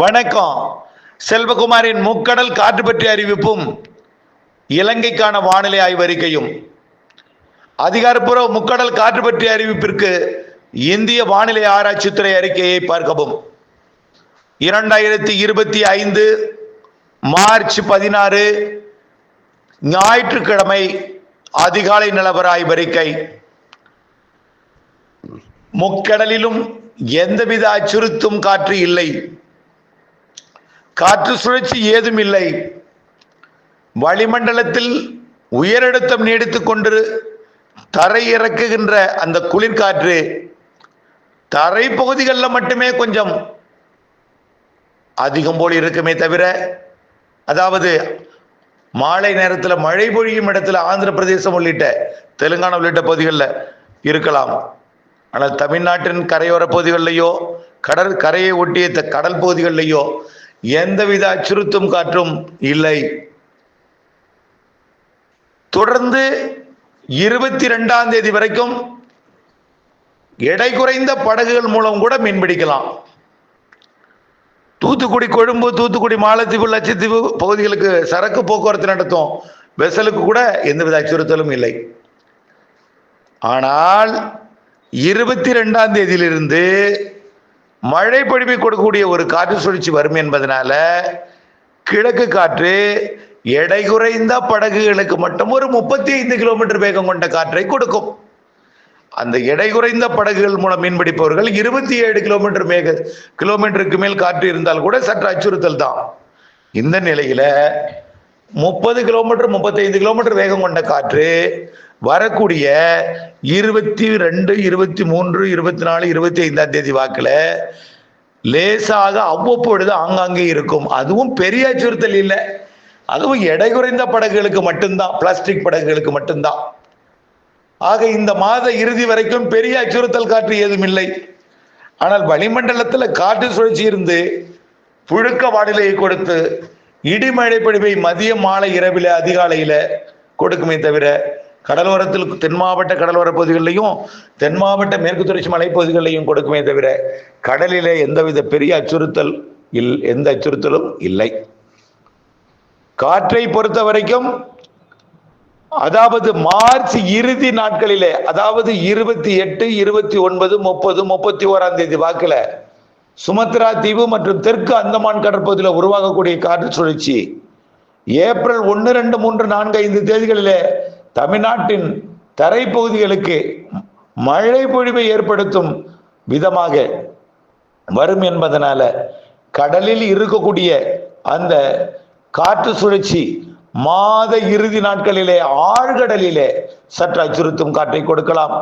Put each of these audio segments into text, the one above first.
வணக்கம். செல்வகுமாரின் முக்கடல் காற்று பற்றி அறிவிப்பும் இலங்கைக்கான வானிலை ஆய்வறிக்கையும் அதிகாரப்பூர்வ முக்கடல் காற்று பற்றி அறிவிப்பிற்கு இந்திய வானிலை ஆராய்ச்சித்துறை அறிக்கையை பார்க்கவும். இரண்டாயிரத்தி இருபத்தி ஐந்து மார்ச் பதினாறு ஞாயிற்றுக்கிழமை அதிகாலை நிலவர ஆய்வறிக்கை முக்கடலிலும் எந்தவித அச்சுறுத்தும் காற்று இல்லை. காற்று சுழற்சி ஏதும் இல்லை. வளிமண்டலத்தில் உயரழுத்தம் நீடித்துக் கொண்டு தரை இறக்குகின்ற அந்த குளிர்காற்று தரை பகுதிகளில் மட்டுமே கொஞ்சம் அதிகம் போல் இருக்குமே தவிர அதாவது மாலை நேரத்தில் மழை பொழியும் இடத்துல ஆந்திர பிரதேசம் உள்ளிட்ட தெலுங்கானா உள்ளிட்ட பகுதிகளில் இருக்கலாம். ஆனால் தமிழ்நாட்டின் கரையோர பகுதிகளிலேயோ கடற்கரையை ஒட்டிய கடல் பகுதிகளிலேயோ எந்தவித அச்சுறுத்தும் காற்றும் இல்லை. தொடர்ந்து இருபத்தி ரெண்டாம் தேதி வரைக்கும் எடை குறைந்த படகுகள் மூலம் கூட மீன்பிடிக்கலாம் தூத்துக்குடி கொழும்பு தூத்துக்குடி மாலத்தீவு லட்சத்தீவு பகுதிகளுக்கு சரக்கு போக்குவரத்து நடத்தும் வெசலுக்கு கூட எந்தவித அச்சுறுத்தலும் இல்லை. ஆனால் இருபத்தி ரெண்டாம் தேதியிலிருந்து மழை பொழிவை கொடுக்கக்கூடிய ஒரு காற்று சுழற்சி வரும் என்பதனால கிழக்கு காற்று எடை குறைந்த படகுகளுக்கு மட்டும் ஒரு முப்பத்தி ஐந்து கிலோமீட்டர் வேகம் கொண்ட காற்றை கொடுக்கும். அந்த எடை குறைந்த படகுகள் மூலம் மீன்பிடிப்பவர்கள் இருபத்தி ஏழு கிலோமீட்டர் மேக கிலோமீட்டருக்கு மேல் காற்று இருந்தால் கூட சற்று அச்சுறுத்தல் தான். இந்த நிலையில முப்பது கிலோமீட்டர் முப்பத்தைந்து கிலோமீட்டர் வேகம் கொண்ட காற்று வரக்கூடிய இருபத்தி ரெண்டு இருபத்தி மூன்று இருபத்தி நாலு இருபத்தி ஐந்தாம் தேதி வாக்கில் லேசாக அவ்வப்பொழுது ஆங்காங்கே இருக்கும். அதுவும் பெரிய அச்சுறுத்தல் இல்லை. அதுவும் எடை குறைந்த படகுகளுக்கு மட்டும்தான். பிளாஸ்டிக் படகுகளுக்கு மட்டும்தான். ஆக இந்த மாத இறுதி வரைக்கும் பெரிய அச்சுறுத்தல் காற்று ஏதும் இல்லை. ஆனால் வளிமண்டலத்தில் காற்று சுழற்சி இருந்து புழுக்க வானிலையை கொடுத்து இடிமழை பொழிவை மதியம் மாலை இரவில் அதிகாலையில் கொடுக்குமே தவிர கடலோரத்தில் தென் மாவட்ட கடலோர பகுதிகளிலையும் தென் மாவட்ட மேற்கு தொடர்ச்சி மலைப்பகுதிகளிலையும் கொடுக்குமே தவிர கடலிலே எந்தவித பெரிய அச்சுறுத்தல் இல் எந்த அச்சுறுத்தலும் இல்லை. காற்றை பொறுத்த வரைக்கும் அதாவது மார்ச் இறுதி நாட்களிலே அதாவது இருபத்தி எட்டு இருபத்தி ஒன்பது முப்பது முப்பத்தி ஓராம் தேதி வாக்கில் சுமத்ரா தீவு மற்றும் தெற்கு அந்தமான் கடற்பகுதியில் உருவாகக்கூடிய காற்று சுழற்சி ஏப்ரல் ஒன்று ரெண்டு மூன்று நான்கு ஐந்து தேதிகளிலே தமிழ்நாட்டின் தரைப்பகுதிகளுக்கு மழை பொழிவை ஏற்படுத்தும் விதமாக வரும் என்பதனால கடலில் இருக்கக்கூடிய அந்த காற்று சுழற்சி மாத இறுதி நாட்களிலே ஆழ்கடலிலே சற்று அச்சுறுத்தும் காற்றை கொடுக்கலாம்.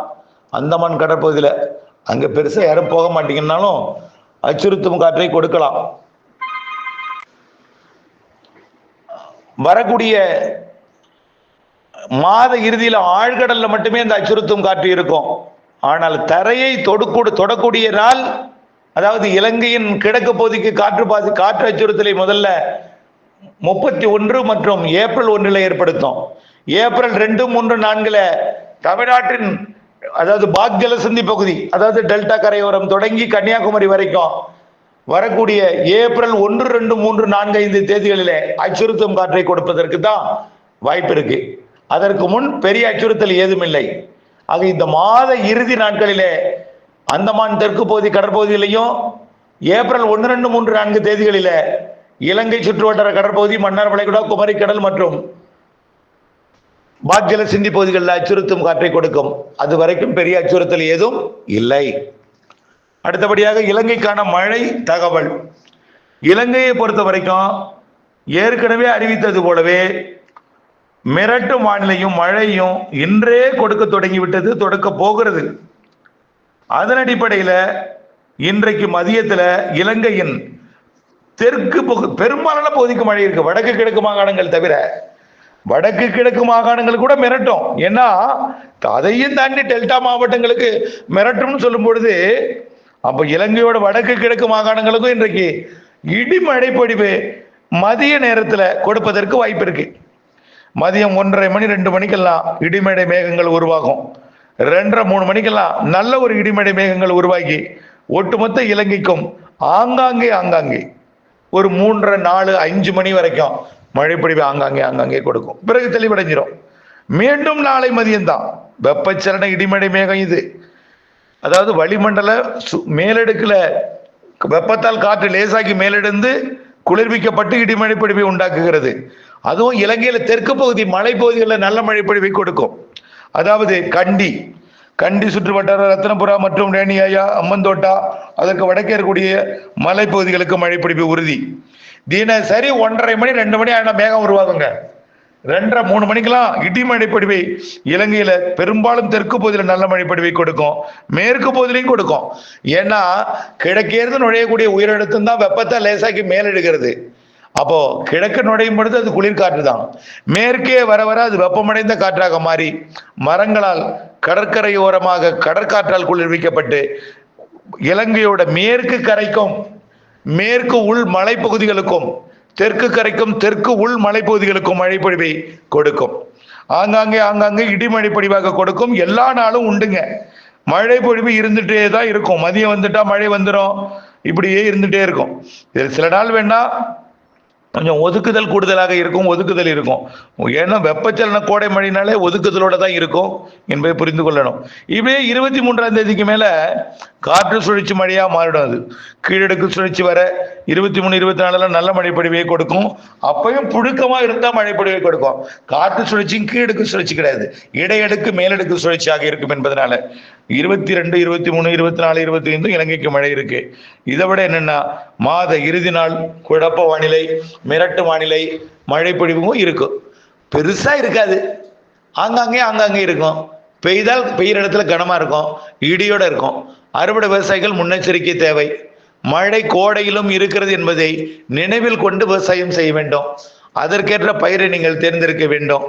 அந்தமான் கடற்பகுதியில் அங்கே பெருசாக யாரும் போக மாட்டீங்கன்னாலும் அச்சுறுத்தும் காற்றை கொடுக்கலாம். வரக்கூடிய மாத இறுதியில் ஆழ்கடல்ல மட்டுமே இந்த அச்சுறுத்தும் காற்று இருக்கும். ஆனால் தரையை தொடுக்கூட தொடக்கூடிய நாள் அதாவது இலங்கையின் கிழக்கு பகுதிக்கு காற்று பாசி காற்று அச்சுறுத்தலை முதல்ல முப்பத்தி ஒன்று மற்றும் ஏப்ரல் ஒன்றில் ஏற்படுத்தும். ஏப்ரல் ரெண்டு மூன்று நான்குல தமிழ்நாட்டின் அதாவது பாக் ஜலசந்தி பகுதி அதாவது டெல்டா கரையோரம் தொடங்கி கன்னியாகுமரி வரைக்கும் வரக்கூடிய ஏப்ரல் ஒன்று ரெண்டு மூன்று நான்கு ஐந்து தேதிகளிலே அச்சுறுத்தும் காற்றை கொடுப்பதற்கு தான் வாய்ப்பு இருக்கு. அதற்கு முன் பெரிய அச்சுறுத்தல் ஏதுமில்லை. ஆக இந்த மாத இறுதி நாட்களிலே அந்தமான் தெற்கு பகுதி கடற்பகுதியிலையும் ஏப்ரல் ஒன்று ரெண்டு மூன்று நான்கு தேதிகளில இலங்கை சுற்றுவட்டார கடற்பகுதி மன்னார் வளைகுடா குமரிக்கடல் மற்றும் பாக்ஜல சிந்தி பகுதிகளில் அச்சுறுத்தும் காற்றை கொடுக்கும். அது வரைக்கும் பெரிய அச்சுறுத்தல் ஏதும் இல்லை. அடுத்தபடியாக இலங்கைக்கான மழை தகவல். இலங்கையை பொறுத்த வரைக்கும் ஏற்கனவே அறிவித்தது போலவே மிரட்டு வானிலையும் மழையும் இன்றே கொடுக்க தொடங்கிவிட்டது தொடக்க போகிறது. அதன் அடிப்படையில் இன்றைக்கு மதியத்தில் இலங்கையின் தெற்கு பகு- பெரும்பாலான பகுதிக்கு மழை இருக்கு. வடக்கு கிழக்கு மாகாணங்கள் தவிர வடக்கு கிழக்கு மாகாணங்கள் கூட மிரட்டும். ஏன்னா அதையும் தாண்டி டெல்டா மாவட்டங்களுக்கு மிரட்டும்னு சொல்லும் பொழுது அப்ப இலங்கையோட வடக்கு கிழக்கு மாகாணங்களுக்கும் இன்றைக்கு இடிமழை பொழிவு மதிய நேரத்தில் கொடுப்பதற்கு வாய்ப்பு இருக்கு. மதியம் ஒன்றரை மணி ரெண்டு மணிக்கெல்லாம் இடிமேடை மேகங்கள் உருவாகும். ரெண்டரை மூணு மணிக்கெல்லாம் நல்ல ஒரு இடிமேடை மேகங்கள் உருவாகி ஒட்டுமொத்த இலங்கைக்கும் ஆங்காங்கே ஆங்காங்கே. ஒரு மூன்றரை நாலு அஞ்சு மணி வரைக்கும் மழைப்பொழிவு ஆங்காங்கே ஆங்காங்கே கொடுக்கும். பிறகு தெளிவடைஞ்சிரும். மீண்டும் நாளை மதியம்தான். வெப்பச்சலன இடிமடை மேகம் இது. அதாவது வளிமண்டல சு- வெப்பத்தால் காற்று லேசாக்கி மேலெடுந்து குளிர்விக்கப்பட்டு இடிமழை பொழிவை உண்டாக்குகிறது. அதுவும் இலங்கையில் தெற்கு பகுதி மலைப்பகுதிகளில் நல்ல மழை பொழிவை கொடுக்கும். அதாவது கண்டி கண்டி சுற்றுவட்டார ரத்னபுரா மற்றும் ரேணியாயா அம்மந்தோட்டா அதற்கு வடக்கே இருக்கக்கூடிய மலைப்பகுதிகளுக்கு மழை பொழிவு உறுதி. தினசரி ஒன்றரை மணி ரெண்டு மணி ஆனால் மேகம் உருவாகுங்க. ரெண்டரை மூணு மணிக்கெல்லாம் இடி மழைப்படிவை இலங்கையில பெரும்பாலும் தெற்கு பகுதியில் நல்ல மழைப்பொழிவை கொடுக்கும். மேற்கு பகுதியிலையும் கொடுக்கும். ஏன்னா கிழக்கேர்ந்து நுழையக்கூடிய உயிரிழத்தம் தான் வெப்பத்தை லேசாக்கி மேலெடுக்கிறது. அப்போ கிழக்கு நுழையும் பொழுது அது குளிர்காற்று தான். மேற்கே வர வர அது வெப்பமடைந்த காற்றாக மாறி மரங்களால் கடற்கரையோரமாக கடற்காற்றால் குளிர்விக்கப்பட்டு இலங்கையோட மேற்கு கரைக்கும் மேற்கு உள் மலைப்பகுதிகளுக்கும் தெற்கு கரைக்கும் தெற்கு உள் மலைப்பகுதிகளுக்கும் மழைப்பொழிவை கொடுக்கும். ஆங்காங்கே ஆங்காங்கே இடிமழை பொழிவாக கொடுக்கும். எல்லா நாளும் உண்டுங்க. மழை பொழிவு இருந்துட்டே தான் இருக்கும். மதியம் வந்துட்டா மழை வந்துடும் இப்படியே இருந்துட்டே இருக்கும். இது சில நாள் வேணா கொஞ்சம் ஒதுக்குதல் கூடுதலாக இருக்கும் ஒதுக்குதல் இருக்கும். ஏன்னா வெப்பச்சலன கோடை மழைனாலே ஒதுக்குதலோட தான் இருக்கும் என்பதை புரிந்து கொள்ளணும். இப்படியே இருபத்தி மூன்றாம் தேதிக்கு மேல காற்று சுழற்சி மழையாக மாறிடும் அது. கீழடுக்கு சுழற்சி வர இருபத்தி மூணு இருபத்தி நாலுல நல்ல மழைப்பொழிவை கொடுக்கும். அப்பயும் புழுக்கமாக இருந்தால் மழைப்பொழிவை கொடுக்கும். காற்று சுழற்சியும் கீழடுக்கு சுழற்சி கிடையாது. இடையடுக்கு மேலடுக்கு சுழற்சியாக இருக்கும் என்பதனால. இருபத்தி ரெண்டு இருபத்தி மூணு இருபத்தி நாலு இருபத்தி ஐந்து இலங்கைக்கு மழை இருக்கு. இதை விட என்னன்னா மாத இறுதி நாள் குழப்ப வானிலை மிரட்டு வானிலை மழைப்பொழிவும் இருக்கும் பெருசா இருக்காது. ஆங்காங்கே ஆங்காங்கே இருக்கும். பெய்தால் பெய்கிற இடத்துல கனமாக இருக்கும். இடியோட இருக்கும். அறுவடை விவசாயிகள் முன்னெச்சரிக்கை தேவை. மழை கோடையிலும் இருக்கிறது என்பதை நினைவில் கொண்டு விவசாயம் செய்ய வேண்டும். அதற்கேற்ற பயிரை நீங்கள் தேர்ந்தெடுக்க வேண்டும்.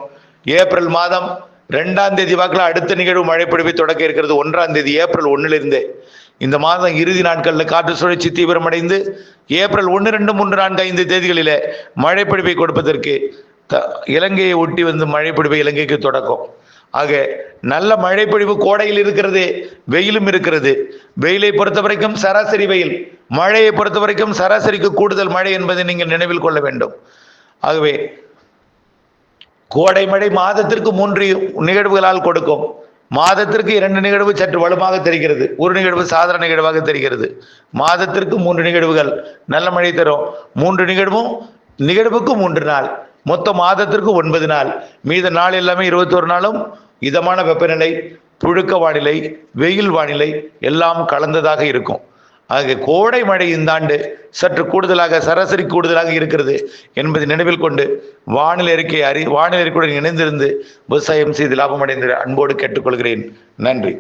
ஏப்ரல் மாதம் ரெண்டாம் தேதி வாக்கில் அடுத்த நிகழ்வு மழைப்பொழிவை தொடக்க இருக்கிறது. ஒன்றாம் தேதி ஏப்ரல் ஒன்னிலிருந்து. இந்த மாதம் இறுதி நாட்களில் காற்று சுழற்சி தீவிரமடைந்து ஏப்ரல் ஒன்று ரெண்டு மூன்று நான்கு ஐந்து தேதிகளிலே மழைப்பொழிவை கொடுப்பதற்கு த- இலங்கையை ஒட்டி வந்து மழைப்பொழிவை இலங்கைக்கு தொடக்கும். ஆக நல்ல மழைப்பொழிவு கோடையில் இருக்கிறது வெயிலும் இருக்கிறது. வெயிலை பொறுத்த வரைக்கும் சராசரி வெயில். மழையை பொறுத்த வரைக்கும் சராசரிக்கு கூடுதல் மழை என்பதை நீங்கள் நினைவில் கொள்ள வேண்டும். ஆகவே கோடை மழை மாதத்திற்கு மூன்று நிகழ்வுகளால் கொடுக்கும். மாதத்திற்கு இரண்டு நிகழ்வு சற்று வலுவாக தெரிகிறது. ஒரு நிகழ்வு சாதாரண நிகழ்வாக தெரிகிறது. மாதத்திற்கு மூன்று நிகழ்வுகள் நல்ல மழை தரும். மூன்று நிகழ்வும் நிகழ்வுக்கு மூன்று நாள். மொத்த மாதத்திற்கு ஒன்பது நாள். மீத நாள் எல்லாமே இருபத்தொரு நாளும் இதமான வெப்பநிலை புழுக்க வானிலை வெயில் வானிலை எல்லாம் கலந்ததாக இருக்கும். ஆக கோடை மழை இந்த ஆண்டு சற்று கூடுதலாக சராசரி கூடுதலாக இருக்கிறது என்பதை நினைவில் கொண்டு வானிலை அறிக்கை அறி வானிலை அறிக்கையுடன் இணைந்திருந்து விவசாயம் செய்து லாபம் அடைந்த அன்போடு கேட்டுக்கொள்கிறேன். நன்றி.